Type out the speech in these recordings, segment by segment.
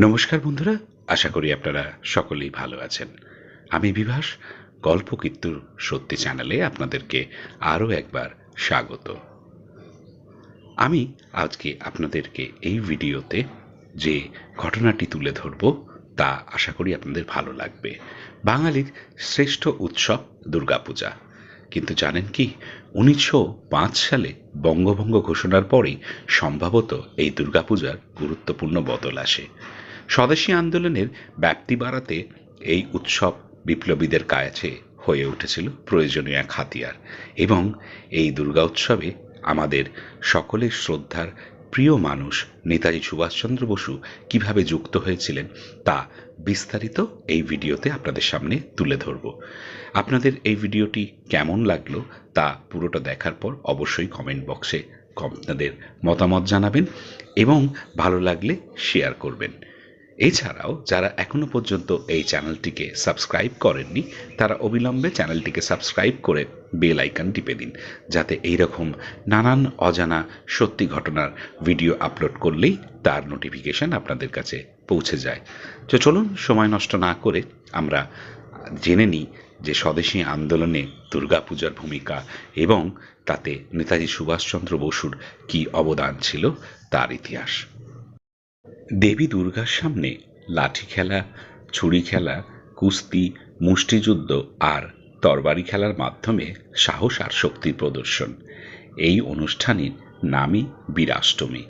নমস্কার বন্ধুরা, আশা করি আপনারা সকলেই ভালো আছেন। আমি বিভাস, গল্প কীর্তুর সত্যি চ্যানেলে আপনাদেরকে আরও একবার স্বাগত। আমি আজকে আপনাদেরকে এই ভিডিওতে যে ঘটনাটি তুলে ধরব, তা আশা করি আপনাদের ভালো লাগবে। বাঙালির শ্রেষ্ঠ উৎসব দুর্গাপূজা। কিন্তু জানেন কি, উনিশশো পাঁচ সালে বঙ্গভঙ্গ ঘোষণার পরেই সম্ভবত এই দুর্গাপূজার গুরুত্বপূর্ণ বদল আসে। স্বদেশী আন্দোলনের ব্যাপ্তি বাড়াতে এই উৎসব বিপ্লবীদের কাছে হয়ে উঠেছিল প্রয়োজনীয় এক হাতিয়ার এবং এই দুর্গা উৎসবে আমাদের সকলের শ্রদ্ধার প্রিয় মানুষ নেতাজি সুভাষচন্দ্র বসু কীভাবে যুক্ত হয়েছিলেন তা বিস্তারিত এই ভিডিওতে আপনাদের সামনে তুলে ধরব। আপনাদের এই ভিডিওটি কেমন লাগল তা পুরোটা দেখার পর অবশ্যই কমেন্ট বক্সে আপনাদের মতামত জানাবেন এবং ভালো লাগলে শেয়ার করবেন। এছাড়াও যারা এখনও পর্যন্ত এই চ্যানেলটিকে সাবস্ক্রাইব করেননি, তারা অবিলম্বে চ্যানেলটিকে সাবস্ক্রাইব করে বেল আইকন টিপে দিন, যাতে এই রকম নানান অজানা সত্যি ঘটনার ভিডিও আপলোড করলেই তার নোটিফিকেশন আপনাদের কাছে পৌঁছে যায়। তো চলুন, সময় নষ্ট না করে আমরা জেনে নিই যে স্বদেশী আন্দোলনে দুর্গাপূজার ভূমিকা এবং তাতে নেতাজি সুভাষচন্দ্র বসুর কী অবদান ছিল তার ইতিহাস। দেবী দুর্গার সামনে লাঠি খেলা, ছুরি খেলা, কুস্তি, মুষ্টিযুদ্ধ আর তরবারি খেলার মাধ্যমে সাহস আর শক্তির প্রদর্শন। এই অনুষ্ঠানের নামই বীরাষ্টমী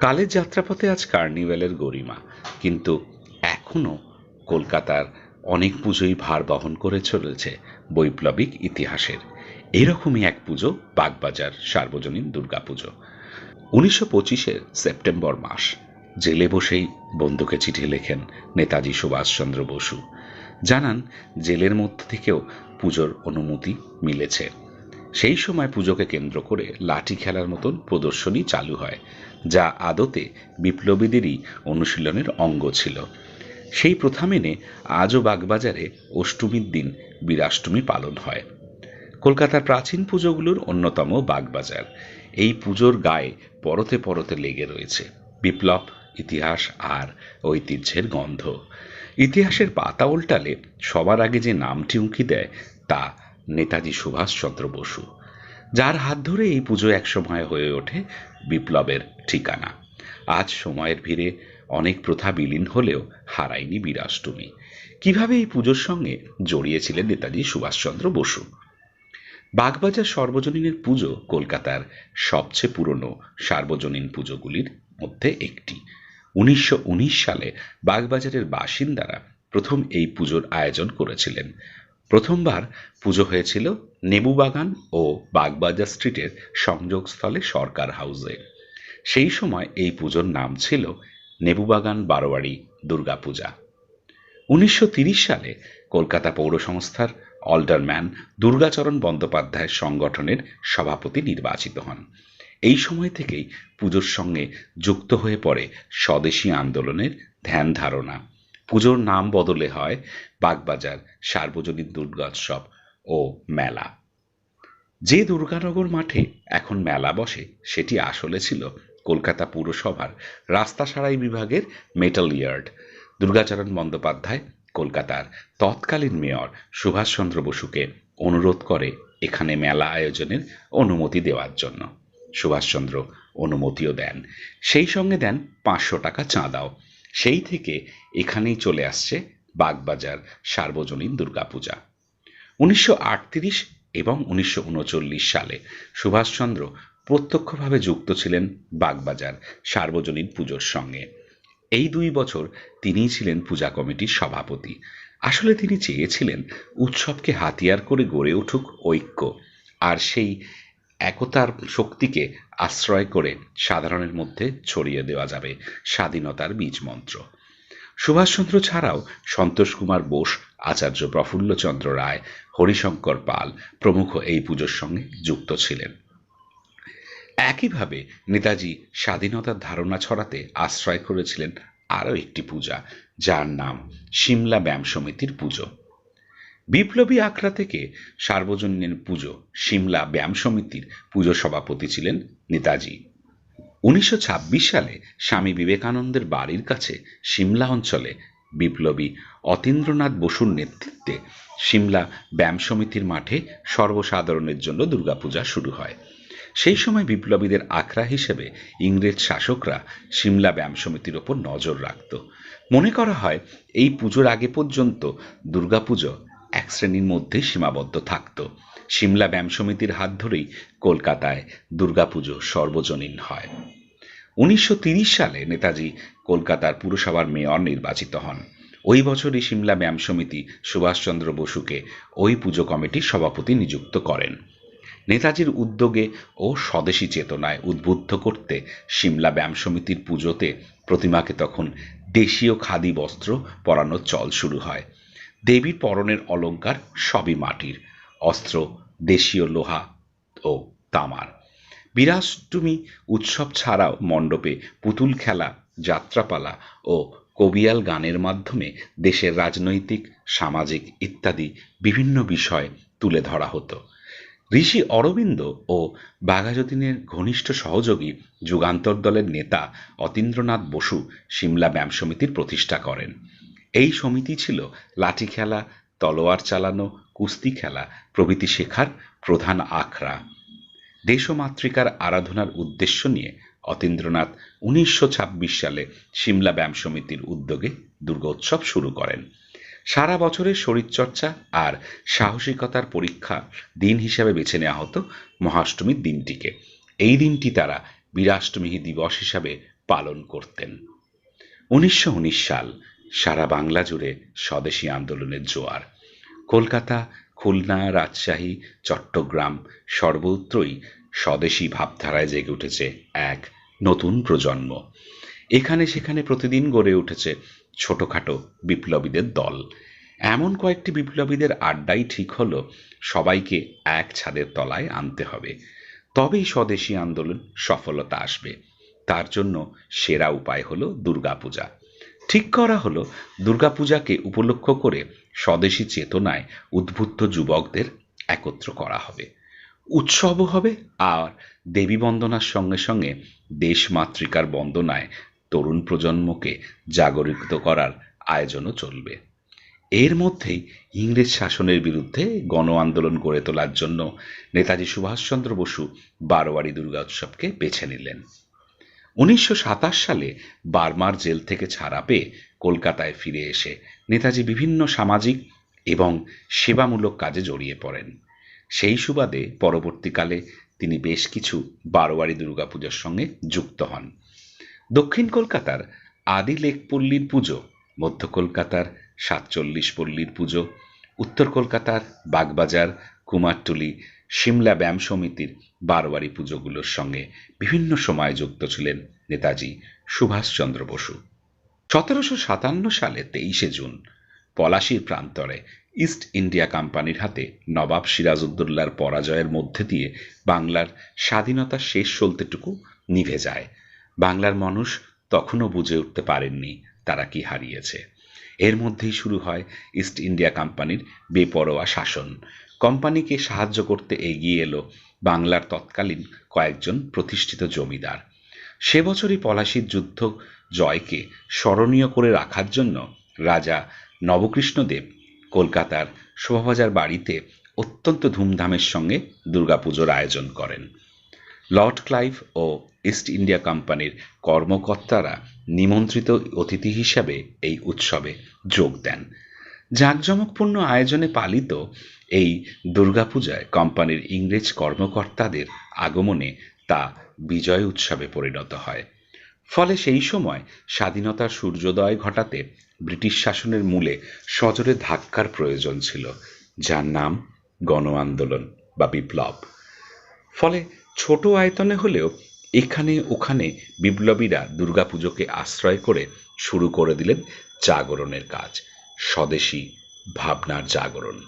কালের যাত্রাপথে আজ কার্নিভ্যালের গরিমা, কিন্তু এখনও কলকাতার অনেক পুজোই ভার বহন করে চলেছে বৈপ্লবিক ইতিহাসের। এরকমই এক পুজো, বাগবাজার সার্বজনীন দুর্গাপুজো। উনিশশো পঁচিশের সেপ্টেম্বর মাস। জেলে বসেই বন্ধুকে চিঠি লেখেন নেতাজি সুভাষচন্দ্র বসু। জানান, জেলের মধ্য থেকেও পুজোর অনুমতি মিলেছে। সেই সময় পুজোকে কেন্দ্র করে লাঠি খেলার মতন প্রদর্শনী চালু হয়, যা আদতে বিপ্লবীদেরই অনুশীলনের অঙ্গ ছিল। সেই প্রথা মেনে আজও বাগবাজারে অষ্টমীর দিন বীরাষ্টমী পালন হয়। কলকাতার প্রাচীন পুজোগুলোর অন্যতম বাগবাজার। এই পুজোর গায়ে পরতে পরতে লেগে রয়েছে বিপ্লব ইতিহাস আর ঐতিহ্যের গন্ধ। ইতিহাসের পাতা উল্টালে সবার আগে যে নামটি উঁকি দেয় তা নেতাজি সুভাষচন্দ্র বসু, যার হাত ধরে এই পুজো একসময় হয়ে ওঠে বিপ্লবের ঠিকানা। আজ সময়ের ভিড়ে অনেক প্রথা বিলীন হলেও হারায়নি বীরাষ্টমী কীভাবে এই পুজোর সঙ্গে জড়িয়েছিলেন নেতাজি সুভাষচন্দ্র বসু? বাগবাজার সর্বজনীনের পুজো কলকাতার সবচেয়ে পুরনো সার্বজনীন পুজোগুলির মধ্যে একটি। উনিশশো উনিশ সালে বাগবাজারের বাসিন্দারা প্রথম এই পুজোর আয়োজন করেছিলেন। প্রথমবার পুজো হয়েছিল নেবুবাগান ও বাগবাজার স্ট্রিটের সংযোগস্থলে সরকার হাউসে। সেই সময় এই পুজোর নাম ছিল নেবুবাগান বারোয়ারি দুর্গাপূজা। উনিশশো সালে কলকাতা পৌর সংস্থার অল্ডারম্যান দুর্গাচরণ বন্দ্যোপাধ্যায়ের সংগঠনের সভাপতি নির্বাচিত হন। এই সময় থেকেই পুজোর সঙ্গে যুক্ত হয়ে পড়ে স্বদেশী আন্দোলনের ধ্যান ধারণা। পুজোর নাম বদলে হয় বাগবাজার, সার্বজনীন দুর্গোৎসব ও মেলা। যে দুর্গানগর মাঠে এখন মেলা বসে, সেটি আসলে ছিল কলকাতা পুরসভার রাস্তা সারাই বিভাগের মেটাল ইয়ার্ড। দুর্গাচরণ বন্দ্যোপাধ্যায়, কলকাতার তৎকালীন মেয়র সুভাষচন্দ্র বসুকে অনুরোধ করে এখানে মেলা আয়োজনের অনুমতি দেওয়ার জন্য। সুভাষচন্দ্র অনুমতিও দেন। সেই সঙ্গে দেন পাঁচশো টাকা চাঁদাও। সেই থেকে এখানেই চলে আসছে বাগবাজার সার্বজনীন দুর্গাপূজা। উনিশশো এবং উনিশশো উনচল্লিশ সালে সুভাষচন্দ্র প্রত্যক্ষভাবে যুক্ত ছিলেন বাগবাজার সার্বজনীন পুজোর সঙ্গে। এই দুই বছর তিনিই ছিলেন পূজা কমিটির সভাপতি। আসলে তিনি চেয়েছিলেন উৎসবকে হাতিয়ার করে গড়ে উঠুক ঐক্য। আর সেই একতার শক্তিকে আশ্রয় করে সাধারণের মধ্যে ছড়িয়ে দেওয়া যাবে স্বাধীনতার বীজ মন্ত্র সুভাষচন্দ্র ছাড়াও সন্তোষ কুমার বোস, আচার্য প্রফুল্লচন্দ্র রায়, হরিশঙ্কর পাল প্রমুখ এই পুজোর সঙ্গে যুক্ত ছিলেন। একইভাবে নেতাজি স্বাধীনতার ধারণা ছড়াতে আশ্রয় করেছিলেন আরও একটি পূজা, যার নাম সিমলা ব্যায়াম সমিতির পুজো। বিপ্লবী আখড়া থেকে সার্বজনীন পুজো, সিমলা ব্যায়াম সমিতির পুজো সভাপতি ছিলেন নেতাজি। উনিশশো ছাব্বিশ সালে স্বামী বিবেকানন্দের বাড়ির কাছে সিমলা অঞ্চলে বিপ্লবী অতীন্দ্রনাথ বসুর নেতৃত্বে সিমলা ব্যায়াম সমিতির মাঠে সর্বসাধারণের জন্য দুর্গাপূজা শুরু হয়। সেই সময় বিপ্লবীদের আখড়া হিসেবে ইংরেজ শাসকরা সিমলা ব্যায়াম সমিতির ওপর নজর রাখত। মনে করা হয়, এই পুজোর আগে পর্যন্ত দুর্গাপুজো এক শ্রেণির মধ্যে সীমাবদ্ধ থাকত। সিমলা ব্যায়াম সমিতির হাত ধরেই কলকাতায় দুর্গাপুজো সর্বজনীন হয়। উনিশশো সালে নেতাজি কলকাতার পুরসভার মেয়র নির্বাচিত হন। ওই বছরই সিমলা ব্যায়াম সমিতি সুভাষচন্দ্র বসুকে ওই পুজো কমিটির সভাপতি নিযুক্ত করেন। নেতাজির উদ্যোগে ও স্বদেশী চেতনায় উদ্বুদ্ধ করতে সিমলা ব্যায়াম সমিতির পুজোতে প্রতিমাকে তখন দেশীয় খাদি বস্ত্র পরানোর চল শুরু হয়। দেবীর পরনের অলঙ্কার সবই মাটির, অস্ত্র, দেশীয় লোহা ও তামার। বিরাষ্টমী উৎসব ছাড়াও মণ্ডপে পুতুল খেলা, যাত্রাপালা ও কবিয়াল গানের মাধ্যমে দেশের রাজনৈতিক, সামাজিক ইত্যাদি বিভিন্ন বিষয় তুলে ধরা হতো। ঋষি অরবিন্দ ও বাঘাযতীনের ঘনিষ্ঠ সহযোগী যুগান্তর দলের নেতা অতীন্দ্রনাথ বসু সিমলা ব্যায়াম সমিতির প্রতিষ্ঠা করেন। এই সমিতি ছিল লাঠি খেলা, তলোয়ার চালানো, কুস্তি খেলা, প্রভৃতি শেখার প্রধান আখড়া। দেশমাতৃকার আরাধনার উদ্দেশ্য নিয়ে অতীন্দ্রনাথ উনিশশো ছাব্বিশ সালে সিমলা ব্যায়াম সমিতির উদ্যোগে দুর্গোৎসব শুরু করেন। সারা বছরের শরীরচর্চা আর সাহসিকতার পরীক্ষা দিন হিসাবে বেছে নেওয়া হতো মহাষ্টমীর দিনটিকে। এই দিনটি তারা বীরাষ্টমী দিবস হিসাবে পালন করতেন। উনিশশো উনিশ সাল সারা বাংলা জুড়ে স্বদেশী আন্দোলনের জোয়ার। কলকাতা, খুলনা, রাজশাহী, চট্টগ্রাম সর্বত্রই স্বদেশী ভাবধারায় জেগে উঠেছে এক নতুন প্রজন্ম। এখানে সেখানে প্রতিদিন গড়ে উঠেছে ছোটখাটো বিপ্লবীদের দল। এমন কয়েকটি বিপ্লবীদের আড্ডাই ঠিক হলো, সবাইকে এক ছাদের তলায় আনতে হবে। তবেই স্বদেশী আন্দোলন সফলতা আসবে। তার জন্য সেরা উপায় হলো দুর্গাপূজা। ঠিক করা হলো দুর্গাপূজাকে উপলক্ষ করে স্বদেশী চেতনায় উদ্বুদ্ধ যুবকদের একত্র করা হবে। উৎসবও হবে আর দেবী বন্দনার সঙ্গে সঙ্গে দেশমাতৃকার বন্দনায় তরুণ প্রজন্মকে জাগরিত করার আয়োজনও চলবে। এর মধ্যেই ইংরেজ শাসনের বিরুদ্ধে গণ আন্দোলন গড়ে তোলার জন্য নেতাজি সুভাষচন্দ্র বসু বারোয়ারি দুর্গা উৎসবকে বেছে নিলেন। উনিশশো সাতাশ সালে বার্মার জেল থেকে ছাড়া পেয়ে কলকাতায় ফিরে এসে নেতাজি বিভিন্ন সামাজিক এবং সেবামূলক কাজে জড়িয়ে পড়েন। সেই সুবাদে পরবর্তীকালে তিনি বেশ কিছু বারোয়ারি দুর্গাপূজার সঙ্গে যুক্ত হন। দক্ষিণ কলকাতার আদি লেকপল্লীর পুজো, মধ্য কলকাতার সাতচল্লিশ পল্লীর পুজো, উত্তর কলকাতার বাগবাজার, কুমারটুলি সিমলা ব্যায়াম সমিতির বারোয়ারি পুজোগুলোর সঙ্গে বিভিন্ন সময় যুক্ত ছিলেন নেতাজি সুভাষচন্দ্র বসু। সতেরোশো সাতান্ন সালে তেইশে জুন পলাশির প্রান্তরে ইস্ট ইন্ডিয়া কোম্পানির হাতে নবাব সিরাজউদ্দৌলার পরাজয়ের মধ্যে দিয়ে বাংলার স্বাধীনতার শেষ সলতেটুকু নিভে যায়। বাংলার মানুষ তখনও বুঝে উঠতে পারেননি তারা কি হারিয়েছে। এর মধ্যেই শুরু হয় ইস্ট ইন্ডিয়া কোম্পানির বেপরোয়া শাসন। কোম্পানিকে সাহায্য করতে এগিয়ে এলো বাংলার তৎকালীন কয়েকজন প্রতিষ্ঠিত জমিদার। সে বছরই পলাশির যুদ্ধ জয়কে স্মরণীয় করে রাখার জন্য রাজা নবকৃষ্ণদেব কলকাতার শোভাবাজার বাড়িতে অত্যন্ত ধুমধামের সঙ্গে দুর্গাপুজোর আয়োজন করেন। লর্ড ক্লাইভ ও ইস্ট ইন্ডিয়া কোম্পানির কর্মকর্তারা নিমন্ত্রিত অতিথি হিসাবে এই উৎসবে যোগ দেন। জাঁকজমকপূর্ণ আয়োজনে পালিত এই দুর্গাপূজায় কোম্পানির ইংরেজ কর্মকর্তাদের আগমনে তা বিজয় উৎসবে পরিণত হয়। ফলে সেই সময় স্বাধীনতার সূর্যোদয় ঘটাতে ব্রিটিশ শাসনের মূলে সজোরে ধাক্কার প্রয়োজন ছিল, যার নাম গণ আন্দোলন বা বিপ্লব। ফলে ছোট আয়তনে হলেও এখানে ওখানে বিপ্লবীরা দুর্গাপুজোকে আশ্রয় করে শুরু করে দিলেন জাগরণের কাজ। স্বদেশী ভাবনার জাগরণ।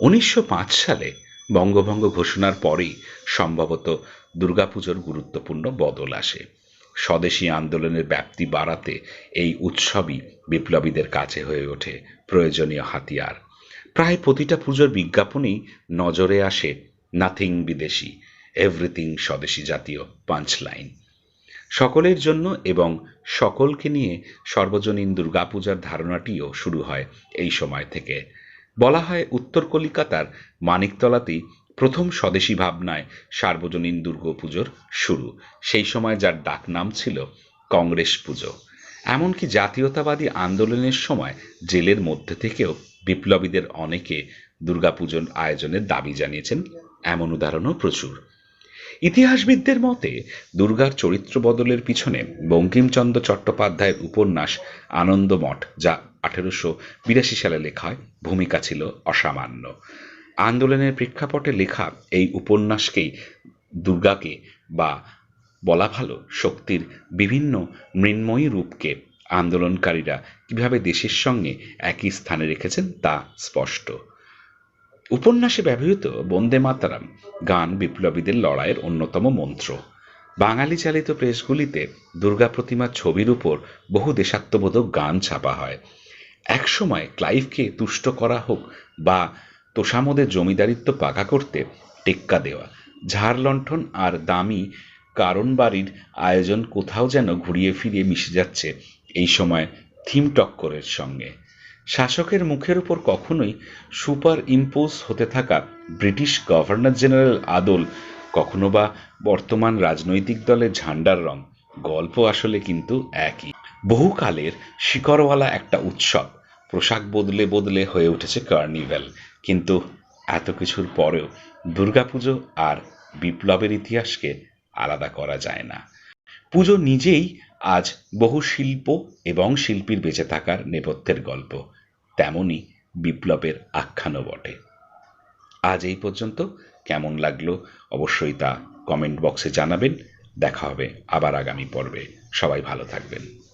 উনিশশো পাঁচ সালে বঙ্গভঙ্গ ঘোষণার পরেই সম্ভবত দুর্গাপুজোর গুরুত্বপূর্ণ বদল আসে। স্বদেশী আন্দোলনের ব্যাপ্তি বাড়াতে এই উৎসবই বিপ্লবীদের কাছে হয়ে ওঠে প্রয়োজনীয় হাতিয়ার। প্রায় প্রতিটা পুজোর বিজ্ঞাপনেই নজরে আসে নাথিং বিদেশি, এভরিথিং স্বদেশী জাতীয় পাঞ্চলাইন। সকলের জন্য এবং সকলকে নিয়ে সর্বজনীন দুর্গাপূজার ধারণাটিও শুরু হয় এই সময় থেকে। বলা হয় উত্তর কলিকাতার মানিকতলাতেই প্রথম স্বদেশী ভাবনায় সার্বজনীন দুর্গাপুজোর শুরু। সেই সময় যার ডাকনাম ছিল কংগ্রেস পুজো। এমনকি জাতীয়তাবাদী আন্দোলনের সময় জেলের মধ্যে থেকেও বিপ্লবীদের অনেকে দুর্গাপুজোর আয়োজনের দাবি জানিয়েছেন। এমন উদাহরণও প্রচুর। ইতিহাসবিদদের মতে, দুর্গার চরিত্র বদলের পিছনে বঙ্কিমচন্দ্র চট্টোপাধ্যায়ের উপন্যাস আনন্দমঠ যা আঠেরোশো বিরাশি সালে লেখা হয় ভূমিকা ছিল অসামান্য। আন্দোলনের প্রেক্ষাপটে লেখা এই উপন্যাসকেই দুর্গাকে বা বলা ভালো শক্তির বিভিন্ন মৃন্ময়ী রূপকে আন্দোলনকারীরা কীভাবে দেশের সঙ্গে একই স্থানে রেখেছেন তা স্পষ্ট। উপন্যাসে ব্যবহৃত বন্দে মাতারাম গান বিপ্লবীদের লড়াইয়ের অন্যতম মন্ত্র। বাঙালি চালিত প্রেসগুলিতে দুর্গা প্রতিমার ছবির উপর বহু দেশাত্মবোধক গান ছাপা হয়। একসময় ক্লাইভকে তুষ্ট করা হোক বা তোষামদের জমিদারিত্ব পাকা করতে টেক্কা দেওয়া, ঝাড় লণ্ঠন আর দামি কারণ বাড়ির আয়োজন কোথাও যেন ঘুরিয়ে ফিরিয়ে মিশে যাচ্ছে এই সময় থিম টক্করের সঙ্গে। শাসকের মুখের উপর কখনোই সুপার ইম্পোজ হতে থাকা ব্রিটিশ গভর্নর জেনারেল আদল কখনো বা বর্তমান রাজনৈতিক দলের ঝান্ডার রং। গল্প আসলে কিন্তু একই। বহুকালের শিকড়ওয়ালা একটা উৎসব, পোশাক বদলে বদলে হয়ে উঠেছে কার্নিভ্যাল। কিন্তু এত কিছুর পরেও দুর্গাপুজো আর বিপ্লবের ইতিহাসকে আলাদা করা যায় না। পুজো নিজেই আজ বহু শিল্প এবং শিল্পীর বেঁচে থাকার নেপথ্যের গল্প। তেমনই বিপ্লবের আখ্যানও বটে। আজ এই পর্যন্ত। কেমন লাগল অবশ্যই তা কমেন্ট বক্সে জানাবেন। দেখা হবে আবার আগামী পর্বে। সবাই ভালো থাকবেন।